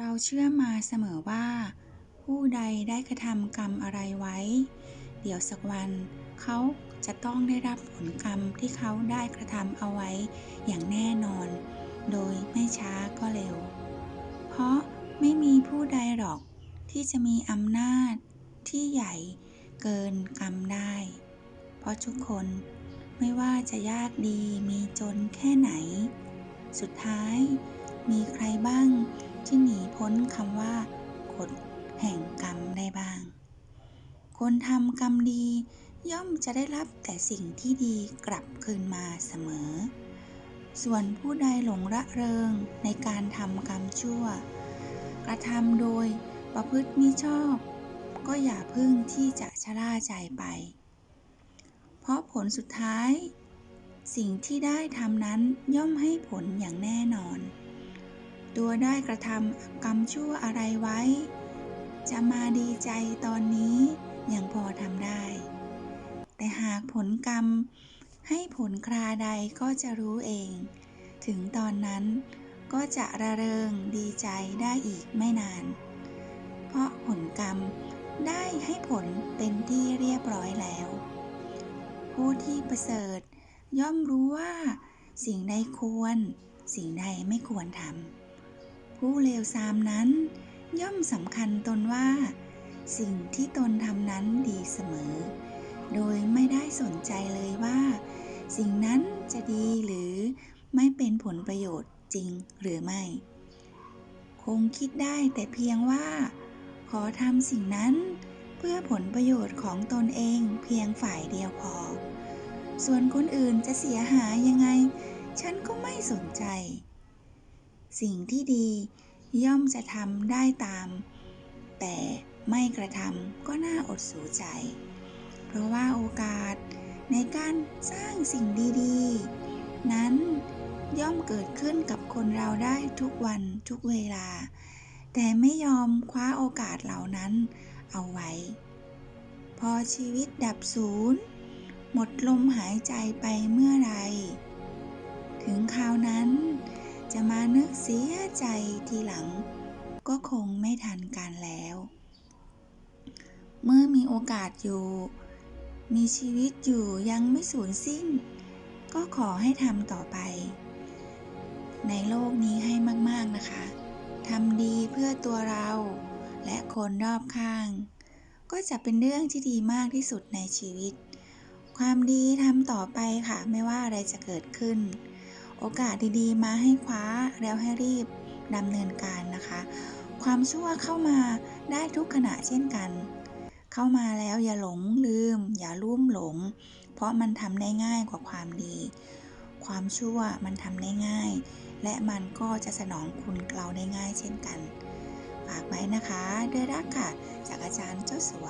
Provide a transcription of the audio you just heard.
เราเชื่อมาเสมอว่า ผู้ใดได้กระทำกรรมอะไรไว้ เดี๋ยวสักวันเขาจะต้องได้รับผลกรรมที่เขาได้กระทำเอาไว้อย่างแน่นอน โดยไม่ช้าก็เร็ว เพราะไม่มีผู้ใดหรอกที่จะมีอำนาจที่ใหญ่เกินกรรมได้ เพราะทุกคนไม่ว่าจะยากดีมีจนแค่ไหน สุดท้ายมีใครบ้าง ที่หนีพ้นคำว่ากฎแห่งกรรมได้บ้าง คนทำกรรมดีย่อมจะได้รับแต่สิ่งที่ดีกลับคืนมาเสมอ ส่วนผู้ใดหลงระเริงในการทำกรรมชั่ว กระทำโดยประพฤติมิชอบ ก็อย่าพึ่งที่จะชะล่าใจไป เพราะผลสุดท้าย สิ่งที่ได้ทำนั้นย่อมให้ผลอย่างแน่นอน ตัวได้กระทำกรรมชั่วอะไรไว้ จะมาดีใจตอนนี้ยังพอทำได้ แต่หากผลกรรมให้ผลคราใดก็จะรู้เอง ถึงตอนนั้นก็จะระเริงดีใจได้อีกไม่นาน เพราะผลกรรมได้ให้ผลเป็นที่เรียบร้อยแล้ว ผู้ที่ประเสริฐย่อมรู้ว่า สิ่งใดควร สิ่งใดไม่ควรทำ ผู้เลวทรามนั้น ย่อมสำคัญตนว่า สิ่งที่ตนทำนั้นดีเสมอ โดยไม่ได้สนใจเลยว่า สิ่งนั้นจะดีหรือไม่เป็นผลประโยชน์จริงหรือไม่ คงคิดได้แต่เพียงว่า ขอทำสิ่งนั้นเพื่อผลประโยชน์ของตนเองเพียงฝ่ายเดียวพอ ส่วนคนอื่นจะเสียหายยังไง ฉันก็ไม่สนใจ สิ่งที่ดีย่อมจะทำได้ตาม แต่ไม่กระทำก็น่าอดสูใจ เพราะว่าโอกาสในการสร้างสิ่งดีๆ นั้นย่อมเกิดขึ้นกับคนเราได้ทุกวันทุกเวลา แต่ไม่ยอมคว้าโอกาสเหล่านั้นเอาไว้ พอชีวิตดับศูนย์ หมดลมหายใจไปเมื่อไร ถึงคราวนั้น จะมานึกเสียใจทีหลัง ก็คงไม่ทันการแล้ว เมื่อมีโอกาสอยู่ มีชีวิตอยู่ยังไม่สูญสิ้น ก็ขอให้ทำต่อไป ในโลกนี้ให้มากๆนะคะทำดีเพื่อตัวเรา และคนรอบข้าง ก็จะเป็นเรื่องที่ดีมากที่สุดในชีวิต ความดีทำต่อไปค่ะ ไม่ว่าอะไรจะเกิดขึ้น โอกาสดีๆ มาให้คว้าแล้วให้รีบดำเนินการนะคะ ความชั่วเข้ามาได้ทุกขณะเช่นกัน เข้ามาแล้วอย่าหลงลืม อย่าลุ่มหลง เพราะมันทำได้ง่ายกว่าความดี ความชั่วมันทำได้ง่าย และมันก็จะสนองคุณเราได้ง่ายเช่นกัน ฝากไว้นะคะด้วยรักค่ะ จากอาจารย์เจ้าสัว